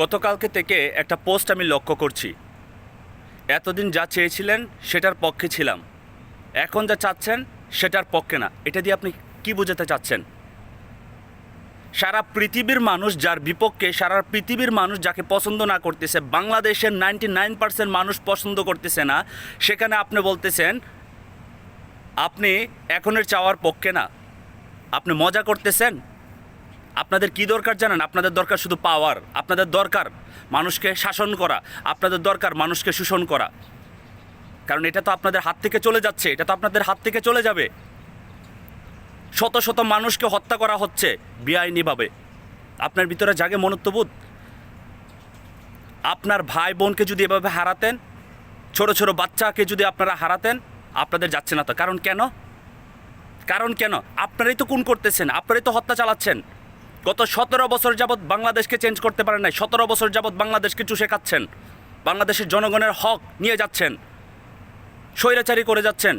গতকালকে থেকে একটা পোস্ট আমি লক্ষ্য করছি। এতদিন যা চেয়েছিলেন, সেটার পক্ষে ছিলাম। এখন যা চাচ্ছেন, সেটার পক্ষে না। এটা দিয়ে আপনি কি বোঝাতে চাচ্ছেন? সারা পৃথিবীর মানুষ যার বিপক্ষে, সারা পৃথিবীর মানুষ যাকে পছন্দ না করতেছে, বাংলাদেশের নাইনটি নাইন পার্সেন্ট মানুষ পছন্দ করতেছে না, সেখানে আপনি বলতেছেন, আপনি এখনের চাওয়ার পক্ষে না। আপনি মজা করতেছেন? আপনাদের কি দরকার জানেন? আপনাদের দরকার শুধু পাওয়ার আপনাদের দরকার মানুষকে শাসন করা, আপনাদের দরকার মানুষকে শোষণ করা। কারণ এটা তো আপনাদের হাত থেকে চলে যাচ্ছে, এটা তো আপনাদের হাত থেকে চলে যাবে। শত শত মানুষকে হত্যা করা হচ্ছে বেআইনিভাবে। আপনার ভিতরে জাগে মনত্ববোধ আপনার ভাই বোনকে যদি এভাবে হারাতেন, ছোট ছোট বাচ্চাকে যদি আপনারা হারাতেন, আপনাদের যাচ্ছে না তো। কারণ কেন? কারণ কেন? আপনারাই তো কোন করতেছেন, আপনারাই তো হত্যা চালাচ্ছেন। গত সতেরো বছর যাবৎ বাংলাদেশকে চেঞ্জ করতে পারেন নাই। সতেরো বছর যাবৎ বাংলাদেশকে চুষে খাচ্ছেন। বাংলাদেশের জনগণের হক নিয়ে যাচ্ছেন। স্বৈরাচারী করে যাচ্ছেন।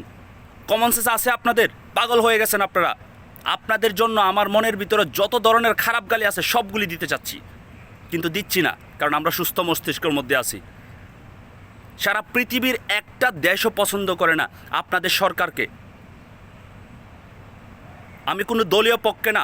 কমন সেন্স আছে আপনাদের? পাগল হয়ে গেছেন আপনারা। আপনাদের জন্য আমার মনের ভিতরে যত ধরনের খারাপ গালি আছে, সবগুলি দিতে চাচ্ছি। কিন্তু দিচ্ছি না, কারণ আমরা সুস্থ মস্তিষ্কের মধ্যে আছি। সারা পৃথিবীর একটা দেশও পছন্দ করে না আপনাদের সরকারকে। আমি কোনো দলীয় পক্ষে না